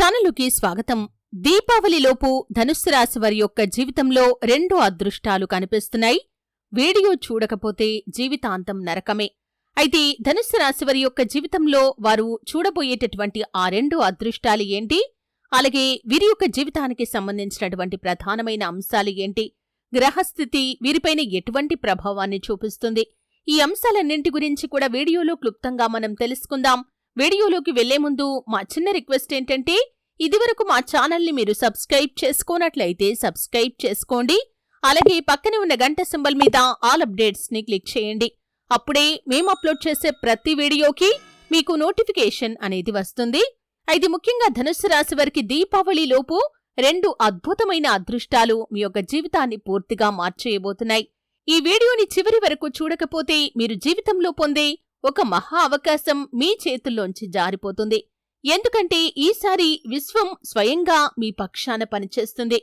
ఛానలుకి స్వాగతం. దీపావళిలోపు ధనుస్సు రాశి వారి యొక్క జీవితంలో రెండు అదృష్టాలు కనిపిస్తున్నాయి. వీడియో చూడకపోతే జీవితాంతం నరకమే. అయితే ధనుస్సు రాశి వారి యొక్క జీవితంలో వారు చూడబోయేటటువంటి ఆ రెండు అదృష్టాలు ఏంటి? అలాగే వీరి యొక్క జీవితానికి సంబంధించినటువంటి ప్రధానమైన అంశాలు ఏంటి? గ్రహస్థితి వీరిపైన ఎటువంటి ప్రభావాన్ని చూపిస్తుంది? ఈ అంశాలన్నింటి గురించి కూడా వీడియోలో క్లుప్తంగా మనం తెలుసుకుందాం. వీడియోలోకి వెళ్ళే ముందు మా చిన్న రిక్వెస్ట్ ఏంటంటే ఇదివరకు మా ఛానల్ని మీరు సబ్స్క్రైబ్ చేసుకోనట్లయితే సబ్స్క్రైబ్ చేసుకోండి. అలాగే పక్కనే ఉన్న గంట సింబల్ మీద ఆల్ అప్డేట్స్ని క్లిక్ చేయండి. అప్పుడే మేము అప్లోడ్ చేసే ప్రతి వీడియోకి మీకు నోటిఫికేషన్ అనేది వస్తుంది. అయితే ముఖ్యంగా ధనుస్సు రాశి వారికి దీపావళిలోపు రెండు అద్భుతమైన అదృష్టాలు మీ యొక్క జీవితాన్ని పూర్తిగా మార్చేయబోతున్నాయి. ఈ వీడియోని చివరి వరకు చూడకపోతే మీరు జీవితంలో పొందే ఒక మహా అవకాశం మీ చేతుల్లోంచి జారిపోతుంది. ఎందుకంటే ఈసారి విశ్వం స్వయంగా మీ పక్షాన పనిచేస్తుంది.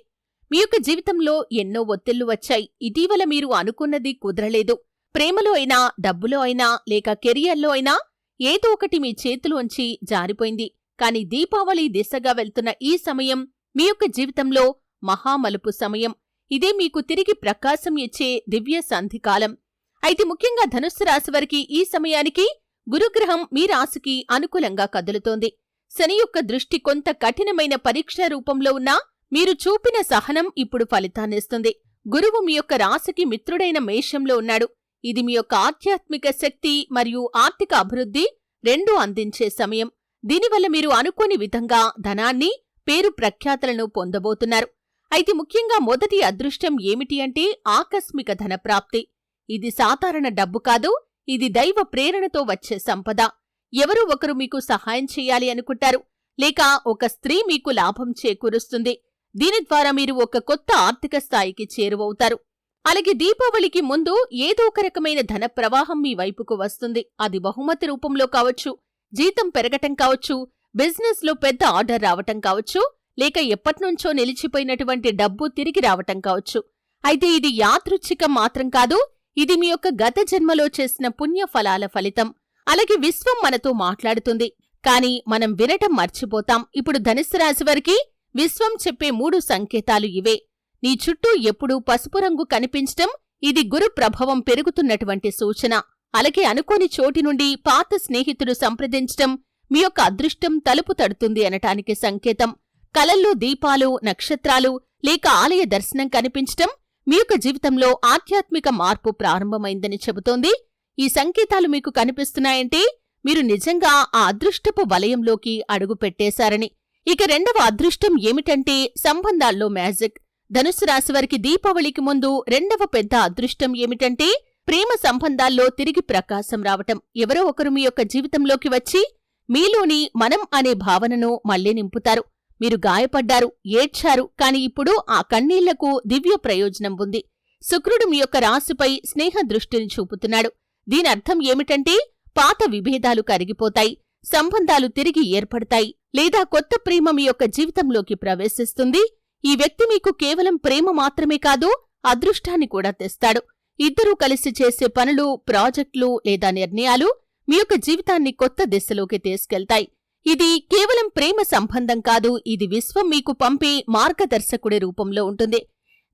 మీ యొక్క జీవితంలో ఎన్నో ఒత్తిళ్ళు వచ్చాయి. ఇటీవల మీరు అనుకున్నది కుదరలేదు. ప్రేమలో అయినా డబ్బులో అయినా లేక కెరియర్లో అయినా ఏదో ఒకటి మీ చేతిలోంచి జారిపోయింది. కాని దీపావళి దిశగా వెళ్తున్న ఈ సమయం మీ యొక్క జీవితంలో మహామలుపు సమయం. ఇదే మీకు తిరిగి ప్రకాశం ఇచ్చే దివ్య సంధికాలం. అయితే ముఖ్యంగా ధనుస్సు రాశి వారికి ఈ సమయానికి గురుగ్రహం మీ రాశికి అనుకూలంగా కదులుతోంది. శని యొక్క దృష్టి కొంత కఠినమైన పరీక్ష రూపంలో ఉన్నా మీరు చూపిన సహనం ఇప్పుడు ఫలితాన్నిస్తుంది గురువు మీ యొక్క రాశికి మిత్రుడైన మేషంలో ఉన్నాడు. ఇది మీ యొక్క ఆధ్యాత్మిక శక్తి మరియు ఆర్థిక అభివృద్ధి రెండూ అందించే సమయం. దీనివల్ల మీరు అనుకోని విధంగా ధనాన్ని పేరు ప్రఖ్యాతలను పొందబోతున్నారు. అయితే ముఖ్యంగా మొదటి అదృష్టం ఏమిటి అంటే ఆకస్మిక ధనప్రాప్తి. ఇది సాధారణ డబ్బు కాదు ఇది దైవ ప్రేరణతో వచ్చే సంపద. ఎవరో ఒకరు మీకు సహాయం చేయాలి అనుకుంటారు లేక ఒక స్త్రీ మీకు లాభం చేకూరుస్తుంది. దీని ద్వారా మీరు ఒక కొత్త ఆర్థిక స్థాయికి చేరువవుతారు. అలాగే దీపావళికి ముందు ఏదో ఒక రకమైన ధన ప్రవాహం మీ వైపుకు వస్తుంది. అది బహుమతి రూపంలో కావచ్చు జీతం పెరగటం కావచ్చు బిజినెస్లో పెద్ద ఆర్డర్ రావటం కావచ్చు లేక ఎప్పట్నుంచో నిలిచిపోయినటువంటి డబ్బు తిరిగి రావటం కావచ్చు. అయితే ఇది యాదృచ్ఛికం మాత్రం కాదు ఇది మీ యొక్క గత జన్మలో చేసిన పుణ్య ఫలాల ఫలితం. అలాగే విశ్వం మనతో మాట్లాడుతుంది. కాని మనం వినటం మర్చిపోతాం. ఇప్పుడు ధనుస్సు రాశి వారికి విశ్వం చెప్పే మూడు సంకేతాలు ఇవే. నీ చుట్టూ ఎప్పుడూ పసుపు రంగు కనిపించటం ఇది గురు ప్రభావం పెరుగుతున్నటువంటి సూచన. అలాగే అనుకోని చోటి నుండి పాత స్నేహితుడు సంప్రదించటం మీ యొక్క అదృష్టం తలుపు తడుతుంది అనటానికి సంకేతం. కలల్లో దీపాలు నక్షత్రాలు లేక ఆలయ దర్శనం కనిపించటం మీ యొక్క జీవితంలో ఆధ్యాత్మిక మార్పు ప్రారంభమైందని చెబుతోంది. ఈ సంకేతాలు మీకు కనిపిస్తున్నాయంటే మీరు నిజంగా ఆ అదృష్టపు వలయంలోకి అడుగు పెట్టేశారని. ఇక రెండవ అదృష్టం ఏమిటంటే సంబంధాల్లో మ్యాజిక్. ధనుసు రాశివారికి దీపావళికి ముందు రెండవ పెద్ద అదృష్టం ఏమిటంటే ప్రేమ సంబంధాల్లో తిరిగి ప్రకాశం రావటం. ఎవరో ఒకరు మీ యొక్క జీవితంలోకి వచ్చి మీలోని మనం అనే భావనను మళ్ళీ నింపుతారు. మీరు గాయపడ్డారు ఏడ్చారు కాని ఇప్పుడు ఆ కన్నీళ్ళకు దివ్య ప్రయోజనం ఉంది. శుక్రుడు మీ యొక్క రాశిపై స్నేహ దృష్టిని చూపుతున్నాడు. దీని అర్థం ఏమిటంటే పాత విభేదాలు కరిగిపోతాయి సంబంధాలు తిరిగి ఏర్పడతాయి లేదా కొత్త ప్రేమ మీ యొక్క జీవితంలోకి ప్రవేశిస్తుంది. ఈ వ్యక్తి మీకు కేవలం ప్రేమ మాత్రమే కాదు అదృష్టాన్ని కూడా తెస్తాడు. ఇద్దరూ కలిసి చేసే పనులు ప్రాజెక్టులు లేదా నిర్ణయాలు మీ యొక్క జీవితాన్ని కొత్త దిశలోకి తీసుకెళ్తాయి. ఇది కేవలం ప్రేమ సంబంధం కాదు ఇది విశ్వం మీకు పంపే మార్గదర్శకుడి రూపంలో ఉంటుంది.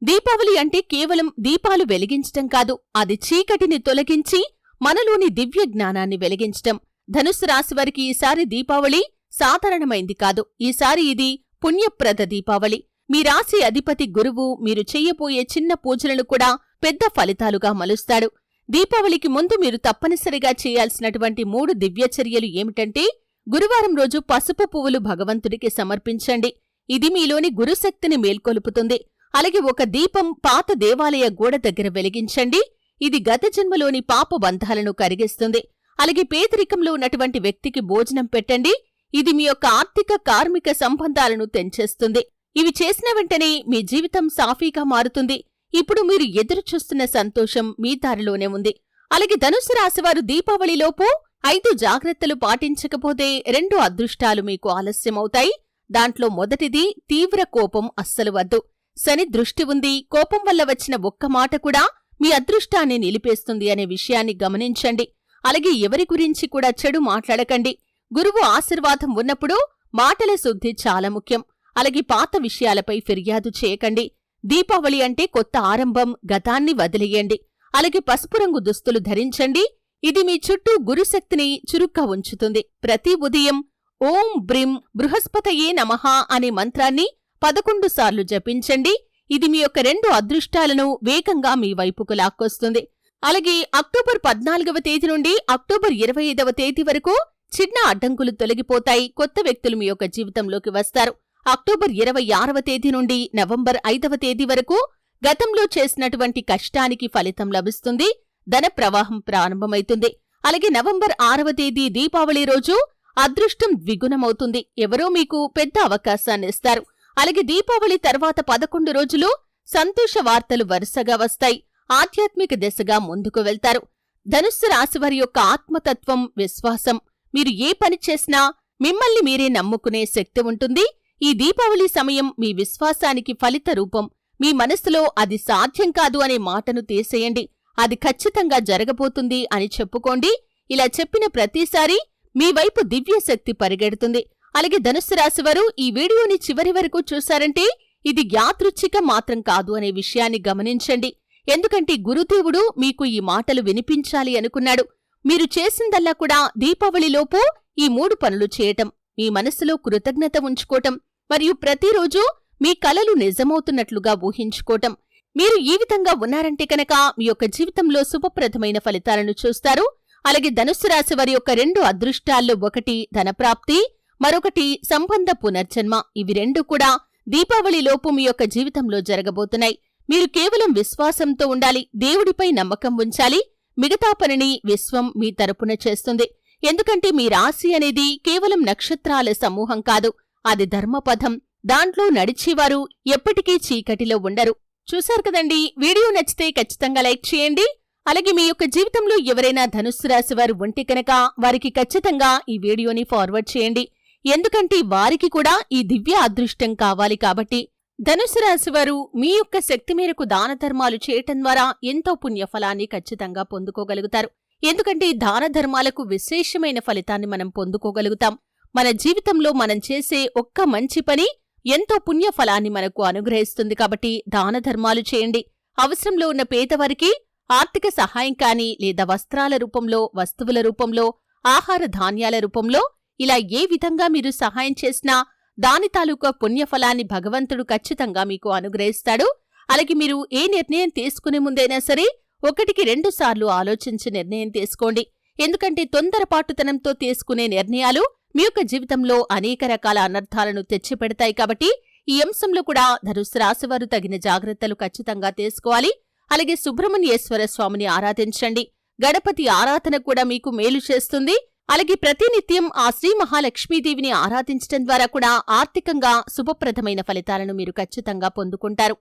దీపావళి అంటే కేవలం దీపాలు వెలిగించటం కాదు అది చీకటిని తొలగించి మనలోని దివ్య జ్ఞానాన్ని వెలిగించటం. ధనుస్సు రాశివారికి ఈసారి దీపావళి సాధారణమైంది కాదు ఈసారి ఇది పుణ్యప్రద దీపావళి. మీ రాశి అధిపతి గురువు మీరు చెయ్యబోయే చిన్న పూజలను కూడా పెద్ద ఫలితాలుగా మలుస్తాడు. దీపావళికి ముందు మీరు తప్పనిసరిగా చేయాల్సినటువంటి మూడు దివ్యచర్యలు ఏమిటంటే గురువారం రోజు పసుపు పువ్వులు భగవంతుడికి సమర్పించండి. ఇది మీలోని గురుశక్తిని మేల్కొలుపుతుంది. అలాగే ఒక దీపం పాత దేవాలయ గోడ దగ్గర వెలిగించండి. ఇది గత జన్మలోని పాప బంధాలను కరిగిస్తుంది. అలాగే పేదరికంలో ఉన్నటువంటి వ్యక్తికి భోజనం పెట్టండి. ఇది మీ యొక్క ఆర్థిక కార్మిక సంబంధాలను తెంచేస్తుంది. ఇవి చేసిన వెంటనే మీ జీవితం సాఫీగా మారుతుంది. ఇప్పుడు మీరు ఎదురుచూస్తున్న సంతోషం మీ దారిలోనే ఉంది. అలాగే ధనుసు రాశివారు దీపావళిలోపు ఐదు జాగ్రత్తలు పాటించకపోతే రెండు అదృష్టాలు మీకు ఆలస్యమవుతాయి. దాంట్లో మొదటిది తీవ్ర కోపం అస్సలు వద్దు. శని దృష్టి ఉంది. కోపం వల్ల వచ్చిన ఒక్క మాట కూడా మీ అదృష్టాన్ని నిలిపేస్తుంది అనే విషయాన్ని గమనించండి. అలాగే ఎవరి గురించి కూడా చెడు మాట్లాడకండి. గురువు ఆశీర్వాదం ఉన్నప్పుడు మాటల శుద్ధి చాలా ముఖ్యం. అలాగే పాత విషయాలపై ఫిర్యాదు చేయకండి. దీపావళి అంటే కొత్త ఆరంభం గతాన్ని వదిలేయండి. అలాగే పసుపు రంగు దుస్తులు ధరించండి. ఇది మీ చుట్టూ గురుశక్తిని చురుగ్గా ఉంచుతుంది. ప్రతి ఉదయం ఓం బ్రిం బృహస్పతయే నమః అనే మంత్రాన్ని పదకొండు సార్లు జపించండి. ఇది మీ యొక్క రెండు అదృష్టాలను వేగంగా మీ వైపుకు లాక్కొస్తుంది. అలాగే అక్టోబర్ పద్నాలుగవ తేదీ నుండి అక్టోబర్ ఇరవై ఐదవ తేదీ వరకు చిన్న అడ్డంకులు తొలగిపోతాయి. కొత్త వ్యక్తులు మీ యొక్క జీవితంలోకి వస్తారు. అక్టోబర్ ఇరవై ఆరవ తేదీ నుండి నవంబర్ ఐదవ తేదీ వరకు గతంలో చేసినటువంటి కష్టానికి ఫలితం లభిస్తుంది. ధన ప్రవాహం ప్రారంభమైతుంది. అలాగే నవంబర్ ఆరవ తేదీ దీపావళి రోజు అదృష్టం ద్విగుణమవుతుంది. ఎవరో మీకు పెద్ద అవకాశాన్ని ఇస్తారు. అలాగే దీపావళి తర్వాత పదకొండు రోజులు సంతోష వార్తలు వరుసగా వస్తాయి. ఆధ్యాత్మిక దిశగా ముందుకు వెళ్తారు. ధనుస్సు రాశివారి యొక్క ఆత్మతత్వం విశ్వాసం. మీరు ఏ పని చేసినా మిమ్మల్ని మీరే నమ్ముకునే శక్తి ఉంటుంది. ఈ దీపావళి సమయం మీ విశ్వాసానికి ఫలిత రూపం. మీ మనసులో అది సాధ్యం కాదు అనే మాటను తీసేయండి. అది ఖచ్చితంగా జరగబోతుంది అని చెప్పుకోండి. ఇలా చెప్పిన ప్రతిసారి మీ వైపు దివ్యశక్తి పరిగెడుతుంది. అలాగే ధనుస్సు రాశివారు ఈ వీడియోని చివరి వరకు చూశారంటే ఇది యాదృచ్ఛిక మాత్రం కాదు అనే విషయాన్ని గమనించండి. ఎందుకంటే గురుదేవుడు మీకు ఈ మాటలు వినిపించాలి అనుకున్నాడు. మీరు చేసిందల్లా కూడా దీపావళిలోపు ఈ మూడు పనులు చేయటం మీ మనసులో కృతజ్ఞత ఉంచుకోవటం మరియు ప్రతిరోజు మీ కలలు నిజమవుతున్నట్లుగా ఊహించుకోటం మీరు ఈ విధంగా ఉన్నారంటే కనుక మీ యొక్క జీవితంలో శుభప్రదమైన ఫలితాలను చూస్తారు. అలాగే ధనుస్సు రాశి వారి యొక్క రెండు అదృష్టాల్లో ఒకటి ధనప్రాప్తి మరొకటి సంబంధ పునర్జన్మ. ఇవి రెండు కూడా దీపావళి లోపు మీ యొక్క జీవితంలో జరగబోతున్నాయి. మీరు కేవలం విశ్వాసంతో ఉండాలి దేవుడిపై నమ్మకం ఉంచాలి. మిగతా పనిని విశ్వం మీ తరపున చేస్తుంది. ఎందుకంటే మీ రాశి అనేది కేవలం నక్షత్రాల సమూహం కాదు అది ధర్మపథం. దాంట్లో నడిచేవారు ఎప్పటికీ చీకటిలో ఉండరు. చూశారు కదండి? వీడియో నచ్చితే ఖచ్చితంగా లైక్ చేయండి. అలాగే మీ యొక్క జీవితంలో ఎవరైనా ధనుస్సు రాశి వారు ఉంటే కనుక వారికి ఖచ్చితంగా ఈ వీడియోని ఫార్వర్డ్ చేయండి. ఎందుకంటే వారికి కూడా ఈ దివ్య అదృష్టం కావాలి కాబట్టి ధనుసు రాశి వారు మీ యొక్క శక్తి మేరకు దాన ధర్మాలు చేయటం ద్వారా ఎంతో పుణ్యఫలాన్ని ఖచ్చితంగా పొందుకోగలుగుతారు. ఎందుకంటే దాన ధర్మాలకు విశేషమైన ఫలితాన్ని మనం పొందుకోగలుగుతాం. మన జీవితంలో మనం చేసే ఒక్క మంచి పని ఎంతో పుణ్యఫలాన్ని మనకు అనుగ్రహిస్తుంది కాబట్టి దాన ధర్మాలు చేయండి. అవసరంలో ఉన్న పేదవారికి ఆర్థిక సహాయం కానీ లేదా వస్త్రాల రూపంలో వస్తువుల రూపంలో ఆహార ధాన్యాల రూపంలో ఇలా ఏ విధంగా మీరు సహాయం చేసినా దాని తాలూకా పుణ్యఫలాన్ని భగవంతుడు ఖచ్చితంగా మీకు అనుగ్రహిస్తాడు. అలాగే మీరు ఏ నిర్ణయం తీసుకునే ముందైనా సరే ఒకటికి రెండు సార్లు ఆలోచించి నిర్ణయం తీసుకోండి. ఎందుకంటే తొందరపాటుతనంతో తీసుకునే నిర్ణయాలు మీ యొక్క జీవితంలో అనేక రకాల అనర్థాలను తెచ్చిపెడతాయి కాబట్టి ఈ అంశంలో కూడా ధనుసు రాశివారు తగిన జాగ్రత్తలు ఖచ్చితంగా తీసుకోవాలి. అలాగే సుబ్రహ్మణ్యేశ్వర స్వామిని ఆరాధించండి. గణపతి ఆరాధన కూడా మీకు మేలు చేస్తుంది. అలాగే ప్రతినిత్యం ఆ శ్రీ మహాలక్ష్మీదేవిని ఆరాధించడం ద్వారా కూడా ఆర్థికంగా శుభప్రదమైన ఫలితాలను మీరు ఖచ్చితంగా పొందుకుంటారు.